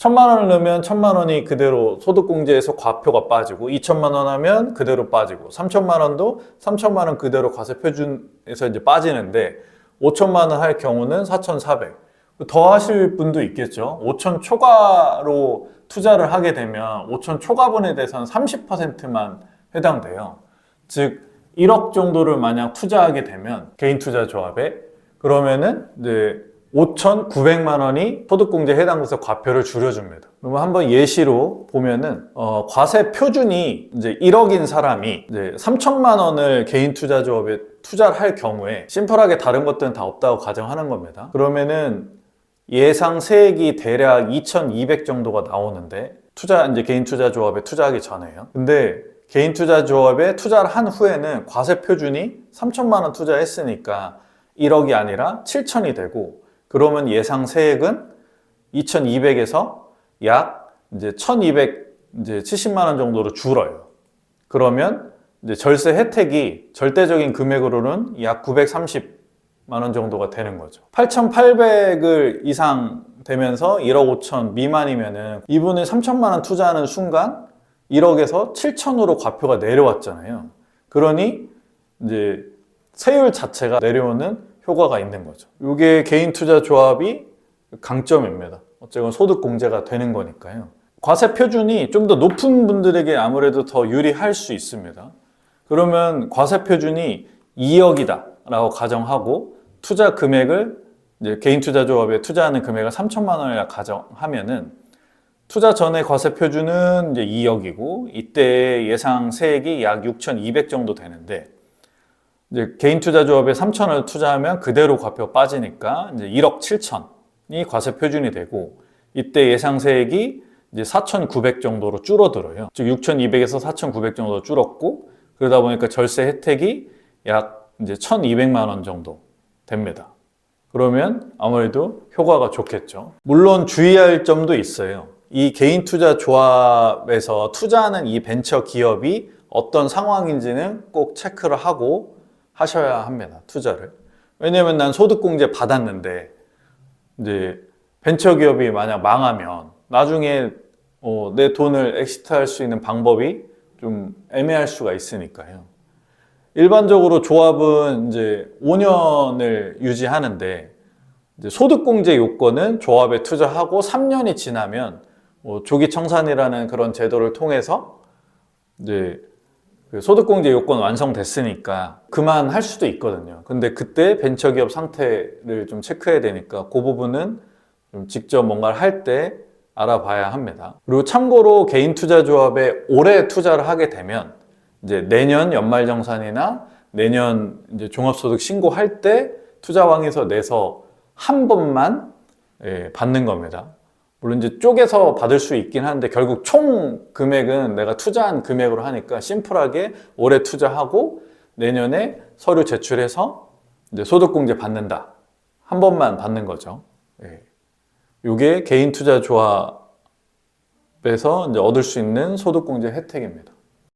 천만 원을 넣으면 천만 원이 그대로 소득공제에서 과표가 빠지고 2천만 원 하면 그대로 빠지고 3천만 원도 3천만 원 그대로 과세 표준에서 이제 빠지는데 5천만 원 할 경우는 4,400. 더 하실 분도 있겠죠. 5천 초과로 투자를 하게 되면 5천 초과분에 대해서는 30%만 해당돼요. 즉 1억 정도를 만약 투자하게 되면 개인 투자 조합에 그러면은 이제 5,900만 원이 소득공제 해당돼서 과표를 줄여줍니다. 그러면 한번 예시로 보면은 어, 과세 표준이 이제 1억인 사람이 이제 3천만 원을 개인 투자 조합에 투자를 할 경우에 심플하게 다른 것들은 다 없다고 가정하는 겁니다. 그러면은 예상 세액이 대략 2,200 정도가 나오는데 투자 이제 개인 투자 조합에 투자하기 전에요. 근데 개인 투자 조합에 투자를 한 후에는 과세 표준이 3천만 원 투자했으니까 1억이 아니라 7천이 되고 그러면 예상 세액은 2,200에서 약 이제 1,200 이제 70만 원 정도로 줄어요. 그러면 이제 절세 혜택이 절대적인 금액으로는 약 930만 원 정도가 되는 거죠. 8,800을 이상 되면서 1억 5천 미만이면은 이분이 3천만 원 투자하는 순간 1억에서 7천으로 과표가 내려왔잖아요. 그러니 이제 세율 자체가 내려오는 효과가 있는 거죠. 이게 개인 투자 조합이 강점입니다. 어쨌건 소득 공제가 되는 거니까요. 과세 표준이 좀 더 높은 분들에게 아무래도 더 유리할 수 있습니다. 그러면 과세 표준이 2억이다라고 가정하고 투자 금액을 이제 개인 투자 조합에 투자하는 금액을 3천만 원이라 가정하면은 투자 전에 과세 표준은 이제 2억이고 이때 예상 세액이 약 6,200 정도 되는데 이제 개인 투자 조합에 3천을 투자하면 그대로 과표 빠지니까 이제 1억 7천이 과세 표준이 되고 이때 예상 세액이 이제 4,900 정도로 줄어들어요. 즉 6,200에서 4,900 정도 줄었고 그러다 보니까 절세 혜택이 약 이제 1,200만 원 정도 됩니다. 그러면 아무래도 효과가 좋겠죠. 물론 주의할 점도 있어요. 이 개인 투자 조합에서 투자하는 이 벤처 기업이 어떤 상황인지는 꼭 체크를 하고 하셔야 합니다. 투자를. 왜냐면 난 소득공제 받았는데 이제 벤처 기업이 만약 망하면 나중에 어, 내 돈을 엑시트할 수 있는 방법이 좀 애매할 수가 있으니까요. 일반적으로 조합은 이제 5년을 유지하는데 소득공제 요건은 조합에 투자하고 3년이 지나면 뭐 조기 청산이라는 그런 제도를 통해서 이제 그 소득공제 요건 완성됐으니까 그만할 수도 있거든요. 근데 그때 벤처기업 상태를 좀 체크해야 되니까 그 부분은 좀 직접 뭔가를 할 때 알아봐야 합니다. 그리고 참고로 개인 투자 조합에 올해 투자를 하게 되면 이제 내년 연말 정산이나 내년 이제 종합소득 신고할 때 투자왕에서 내서 한 번만 예, 받는 겁니다. 물론 이제 쪼개서 받을 수 있긴 한데 결국 총 금액은 내가 투자한 금액으로 하니까 심플하게 올해 투자하고 내년에 서류 제출해서 이제 소득공제 받는다. 한 번만 받는 거죠. 예. 이게 개인 투자 조합에서 이제 얻을 수 있는 소득공제 혜택입니다.